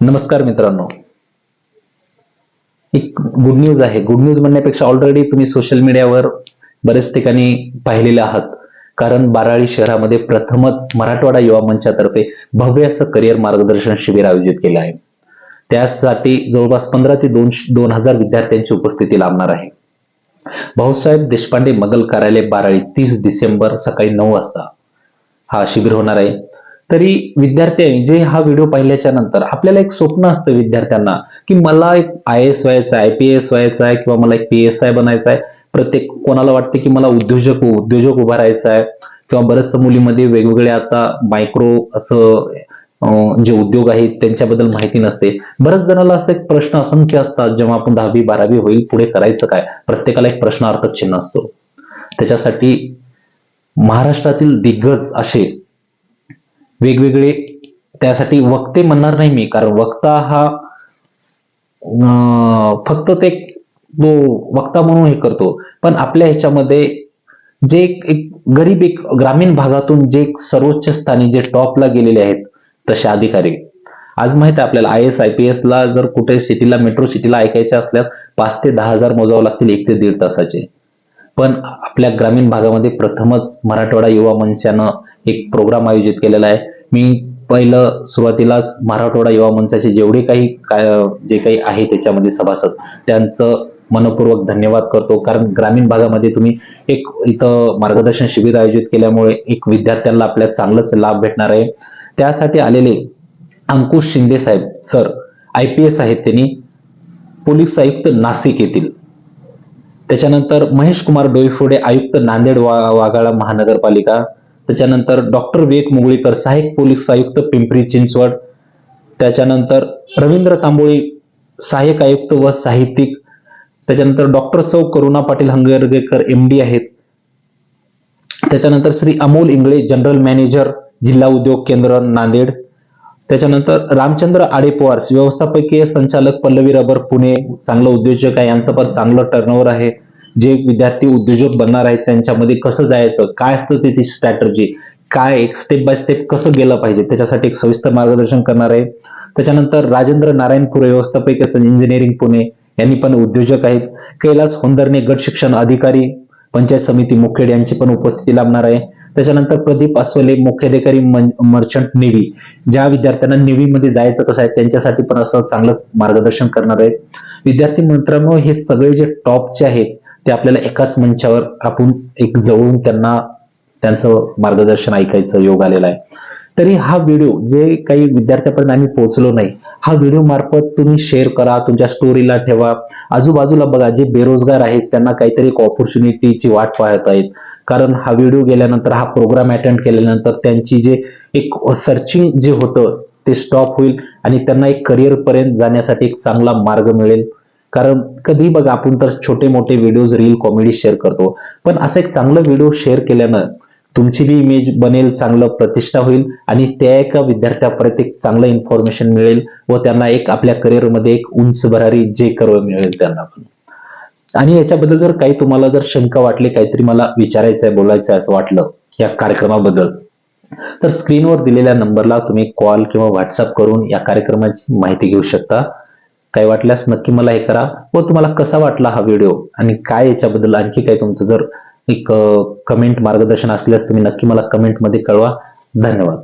नमस्कार मित्रांनो. एक गुड न्यूज आहे. गुड न्यूज म्हणण्यापेक्षा ऑलरेडी तुम्ही सोशल मीडियावर बरेच ठिकाणी पाहिलेले आहात. कारण बाराळी शहरामध्ये प्रथमच मराठवाडा युवा मंचातर्फे भव्य असं करिअर मार्गदर्शन शिबिर आयोजित केलं आहे. त्यासाठी जवळपास पंधरा ते दोन दोन हजार विद्यार्थ्यांची उपस्थिती लाभणार आहे. भाऊसाहेब देशपांडे मगल कार्यालय बाराळी तीस डिसेंबर सकाळी नऊ वाजता हा शिबिर होणार आहे. तरी विद्यार्थ्यांनी जे हा व्हिडिओ पाहिल्याच्या नंतर आपल्याला एक स्वप्न असतं विद्यार्थ्यांना की मला एक आय एस व्हायचं आहे आय पी एस व्हायचं आहे किंवा मला एक पी एस आय बनायचं आहे. प्रत्येक कोणाला वाटते की मला उद्योजक उद्योजक उभा राहायचा आहे किंवा बऱ्याचशा मुलीमध्ये वेगवेगळे आता मायक्रो असं जे उद्योग आहेत त्यांच्याबद्दल माहिती नसते. बऱ्याच जणांना असं एक प्रश्न असंख्य असतात जेव्हा आपण दहावी बारावी होईल पुढे करायचं काय? प्रत्येकाला एक प्रश्नार्थक चिन्ह असतो. त्याच्यासाठी महाराष्ट्रातील दिग्गज असे वेगवेगळे त्यासाठी वक्ते म्हणणार नाही मी कारण वक्ता हा फक्त ते तो वक्ता म्हणून हे करतो. पण आपल्या ह्याच्यामध्ये जे एक एक गरीब एक ग्रामीण भागातून जे एक सर्वोच्च स्थानी जे टॉपला गेलेले आहेत तसे अधिकारी. आज माहीत आहे आपल्याला I S I P S ला जर कुठे सिटीला मेट्रो सिटीला ऐकायचे असल्यास पाच ते दहा हजार मोजावं लागतील एक ते दीड तासाचे. पण आपल्या ग्रामीण भागामध्ये प्रथमच मराठवाडा युवा मंचानं एक प्रोग्राम आयोजित केलेला आहे. मी पहिलं सुरुवातीलाच मराठवाडा युवा मंचाचे जेवढे काही काय जे काही आहे त्याच्यामध्ये सभासद त्यांचं मनपूर्वक धन्यवाद करतो. कारण ग्रामीण भागामध्ये तुम्ही एक इथं मार्गदर्शन शिबिर आयोजित केल्यामुळे एक विद्यार्थ्यांना आपल्या चांगलंच लाभ भेटणार आहे. त्यासाठी आलेले अंकुश शिंदे साहेब सर आय पी एस आहेत त्यांनी. पोलीस आयुक्त नाशिक येथील. त्याच्यानंतर महेश कुमार डोईफोडे आयुक्त नांदेड वा वाघाळा महानगरपालिका. त्याच्यानंतर डॉक्टर विवेक मुगळीकर सहाय्यक पोलीस आयुक्त पिंपरी चिंचवड त्याच्यानंतर रवींद्र तांबोळी सहाय्यक आयुक्त व साहित्यिक त्याच्यानंतर डॉक्टर सौ करुणा पाटील हंगरगेकर एम डी आहेत. त्याच्यानंतर श्री अमोल इंगळे जनरल मॅनेजर जिल्हा उद्योग केंद्र नांदेड. त्याच्यानंतर रामचंद्र आडेपवार व्यवस्थापकीय संचालक पल्लवी रबर पुणे चांगलं उद्योजक आहे यांचं पण चांगलं टर्नओव्हर आहे. जे विद्यार्थी उद्योजक बनणार आहेत त्यांच्यामध्ये कसं जायचं काय असतं ते ती स्ट्रॅटर्जी काय एक स्टेप बाय स्टेप कसं गेलं पाहिजे त्याच्यासाठी एक सविस्तर मार्गदर्शन करणार आहे. त्याच्यानंतर राजेंद्र नारायण पुरे व्यवस्थापक इंजिनिअरिंग पुणे यांनी पण उद्योजक आहेत. कैलास होंदरने गट शिक्षण अधिकारी पंचायत समिती मुखेड यांची पण उपस्थिती लाभणार आहे. त्याच्यानंतर प्रदीप अस्वले मुख्याधिकारी मर्चंट नेव्ही ज्या विद्यार्थ्यांना नेव्हीमध्ये जायचं कसं आहे त्यांच्यासाठी पण असं चांगलं मार्गदर्शन करणार आहे. विद्यार्थी मित्रांनो हे सगळे जे टॉपचे आहेत ते आपल्याला एकाच मंचावर आपण एक जवळून त्यांना त्यांचं मार्गदर्शन ऐकायचं योग आलेला आहे. तरी हा व्हिडिओ जे काही विद्यार्थ्यापर्यंत आम्ही पोहोचलो नाही हा व्हिडिओ मार्फत तुम्ही शेअर करा तुमच्या स्टोरीला ठेवा. आजूबाजूला बघा जे बेरोजगार आहेत त्यांना काहीतरी एक ऑपॉर्च्युनिटीची वाट पाहत आहेत. कारण हा व्हिडिओ गेल्यानंतर हा प्रोग्राम अटेंड केल्यानंतर त्यांची जे एक सर्चिंग जे होतं ते स्टॉप होईल आणि त्यांना एक करिअर पर्यंत जाण्यासाठी एक चांगला मार्ग मिळेल. कारण कधी बघा आपण तर छोटे मोठे व्हिडिओज रील कॉमेडी शेअर करतो. पण असं एक चांगलं व्हिडिओ शेअर केल्यानं तुमची बी इमेज बनेल चांगलं प्रतिष्ठा होईल आणि त्या एका विद्यार्थ्यापर्यंत एक चांगलं इन्फॉर्मेशन मिळेल व त्यांना एक आपल्या करिअरमध्ये एक उंच भरारी जे कर्व मिळेल त्यांना. पण आणि याच्याबद्दल जर काही तुम्हाला जर शंका वाटली काहीतरी मला विचारायचं आहे बोलायचं आहे असं वाटलं या कार्यक्रमाबद्दल तर स्क्रीनवर दिलेल्या नंबरला तुम्ही कॉल किंवा व्हॉट्सअप करून या कार्यक्रमाची माहिती घेऊ शकता. काही वाटल्यास नक्की मला हे करा. व तुम्हाला कसा वाटला हा व्हिडिओ आणि काय याच्याबद्दल आणखी काय तुमचं जर एक कमेंट मार्गदर्शन असल्यास तुम्ही नक्की मला कमेंटमध्ये कळवा. धन्यवाद.